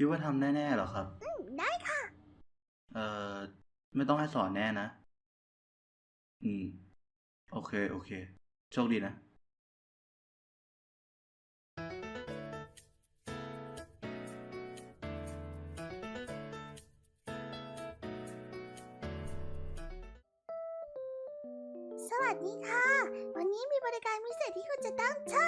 คิดว่าทำแน่ๆเหรอครับ อืมได้ค่ะ เอ่อ ไม่ต้องให้สอนแน่นะ อืม โอเค โอเค โชคดีนะ สวัสดีค่ะ วันนี้มีบริการพิเศษที่คุณจะต้องชอบ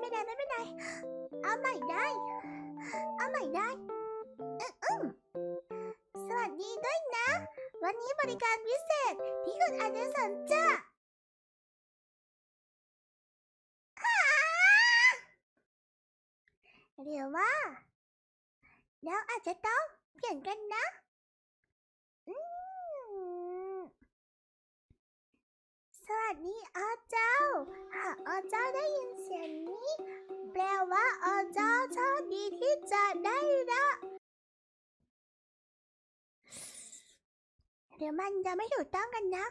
ไม่เป็นไรไม่เป็นไรเอาใหม่ได้ เอาใหม่ได้อืมอืมสวัสดีด้วยนะ วันนี้บริการพิเศษที่คุณอาจจะสนใจอ่าหรือว่าเราอาจจะต้องเปลี่ยนกันนะอืมสวัสดีอาจาหากอาเจ้า โชคดีที่จะได้ละเดี๋ยวมันจะไม่ถูกต้องกันนะ